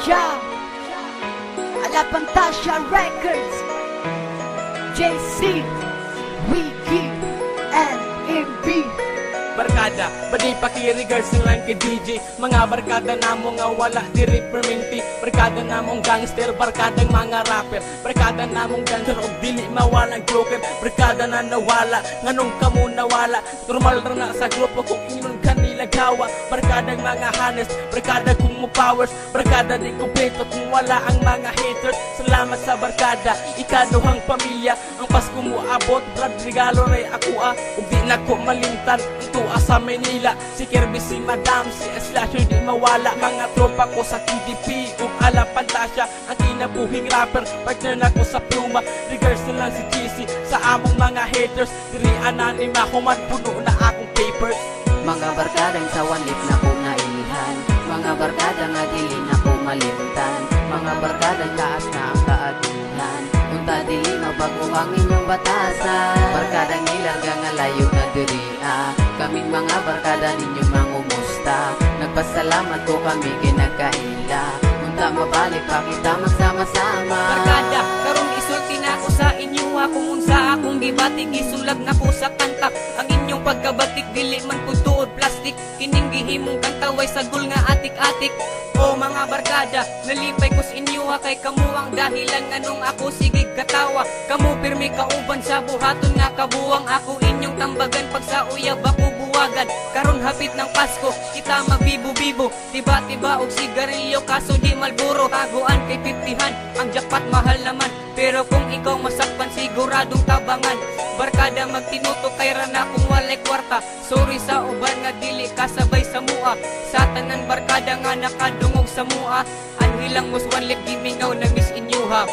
Yeah, La Fantasia Records, JC, Wiki, and MB. Barkada, badi pakirigars lang kay DJ Mga barkada na mo nga wala diri perminti Barkada na mong gangster, barkadang mga rapper. Barkada na mong dancer o dili mawalang joker. Barkada na nawala, nganong kamo nawala? Normal na sa grupo kung inon gawa Barkadang mga hanes, barkada kung mo powers Barkada di kumpleto kung wala ang mga haters. Salamat sa barkada, ikaduhang pamilya Ang Pasko mo abot, brad regalo ray ako ah. Ug di na ko malimtan, ito sa Manila. Si Kirby, si Madam, si Slasher di mawala. Mga tropa ko sa TDP ug alam pantasya Ang kinabuhing rapper, partner na ko sa pluma. Regards na lang si Cheesy sa among mga haters Diri ananima, human puno na akong papers Mga barkadang sa wanlit na ko nailihan Mga barkada nga dili na ko malimtan. Mga barkadang taas na ang kaagulhan Unta dili mabago ang inyong batasan. Barkadang ilarga nga layo na diri ah. Kaming mga barkada ninyo mangumusta. Nagpasalamat ko kami kinagkaila Unta mabalik pa kita magsama-sama. Barkada, karong isulti na ako sa inyo. Akong unsa akong gibatik Isulag na ko sa kanta. Ang inyong pagkabatik. Dili man po tuod plastic. Kining gihimong kanta Way sagol nga atik-atik. O mga barkada Nalipay ko sa inyo ha Kay kamu ang dahilan Nganong ako sige katawa. Kamu pirmi kauban sa buhaton nga kabuwang Ako. Inyong tambagan Pag sa uyab ako buwagan. Karon hapit ng Pasko Kita magbibo-bibo. Tiba-tiba og sigarilyo Kaso di malburo. Taguan kay piptihan Ang jackpot mahal naman. Pero kung ikaw masakpan Siguradong tabangan Barkada magtinuto kay rana kung walay kwarta. Sorry sa uban nga dili kasabay sa mua. Sa tanan barkada nga nakadungog sa mua. Anhilang muswanlit gimingaw na miss inyo ha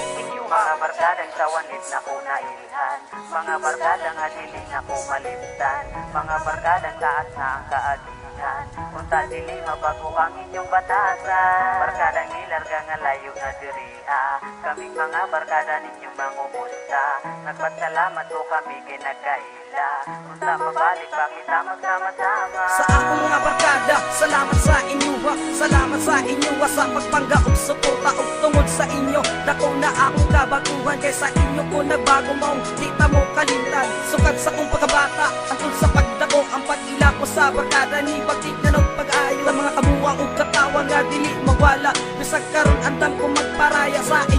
Mga barkadang sa wanit na ko nailihan. Mga barkadang adili na ko malimtan. Mga barkadang taas na ang kaadihan. Unta dili mabago ang inyong batasan. Barkadang ilarga nga layo na diri ah. Kaming mga barkada ninyong mangumusta Nagpasalamat ko kami kinagkaila Unta mabalik pa kita magsama-sama Sa akong mga barkada, salamat sa inyo ha Salamat sa inyo ha sa pagpangga ug suporta ug tungod sa inyo. Dako na akong kabaguhan kay sa inyo ko nagbago maong di ta mo kalimtan. Sukad sa kong pagkabata, antol sa pagdako Ang pag-ila ko sa barkada ni pagtik na pag-ayo Ang mga kabuwang ug katawan nga dili mawala Bisag karon andam ko magparaya sa inyo